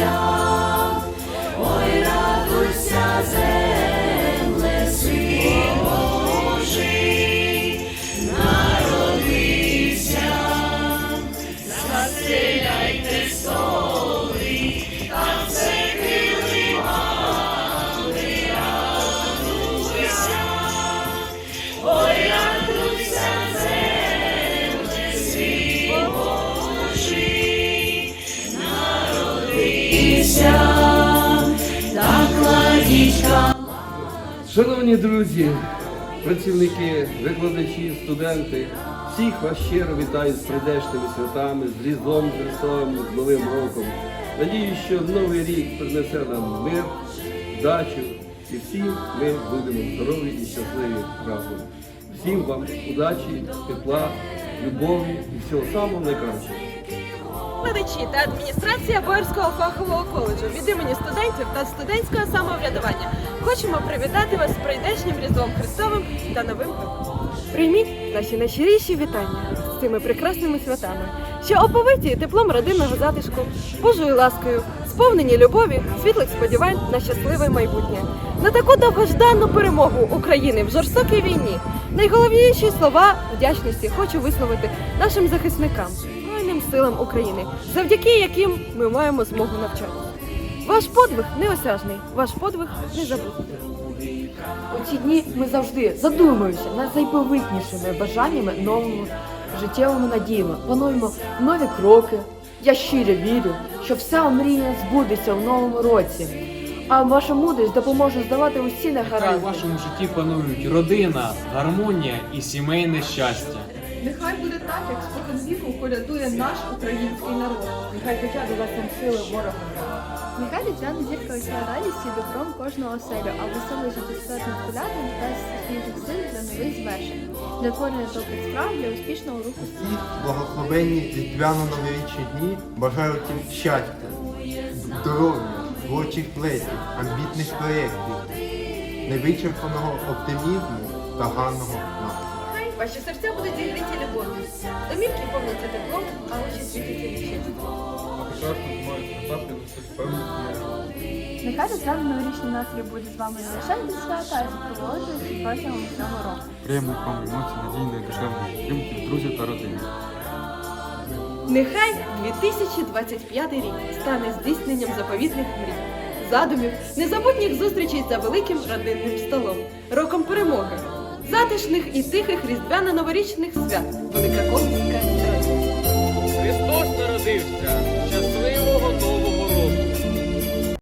笑。Шановні друзі, працівники, викладачі, студенти, всіх вас щиро вітаю з прийдешними святами, з Різдвом Христовим, з Новим Роком. Надію, що новий рік принесе нам мир, вдачу і всі ми будемо здорові і щасливі разом. Всім вам удачі, тепла, любові і всього самого найкращого. Викладачі та адміністрація Боярського фахового коледжу від імені студентів та студентського самоврядування хочемо привітати вас з прийдешнім Різдвом Христовим та Новим роком. Прийміть наші найщиріші вітання з цими прекрасними святами, що оповиті теплом родинного затишку, Божою ласкою, сповнені любові, світлих сподівань на щасливе майбутнє, на таку довгожданну перемогу України в жорстокій війні. Найголовніші слова вдячності хочу висловити нашим захисникам, силам України, завдяки яким ми маємо змогу навчатися. Ваш подвиг неосяжний, ваш подвиг не незабутній. У ці дні ми завжди задумуємося над найповитнішими бажаннями новими життєвими надіями. Плануємо нові кроки. Я щиро вірю, що вся омрія збудеться в новому році. А ваша мудрість допоможе здавати усі Хай у вашому житті панують родина, гармонія і сімейне щастя. Нехай буде так, як спокон віку колядує наш український народ. Нехай життя дасть нам сили ворога. Нехай різдвяна зірка осяє радістю і добром кожного оселю, а веселий життєстатних колядок дасть свіжих сил для нових звершень, для творення добрих справ, для успішного руху Всі благословенні різдвяно-новорічні дні бажаю тим щастя, здоров'я, творчих плетів, амбітних проєктів, невичерпаного оптимізму та гарного настрою. Ваші серця будуть зігріті любов'ю, домівки повняться теплом, а очі світяться від щастя. Нехай різдвяний новорічний настрій буде з вами не лише від свята, а й супроводжуючи протягом всього року. Приємних вам емоцій, надійної душевної підтримки друзів та родини. Нехай 2025 рік стане здійсненням заповітних мрій, задумів, незабутніх зустрічей за великим родинним столом, роком перемоги, затишних і тихих різдвяно-новорічних свят. Велика Ковська.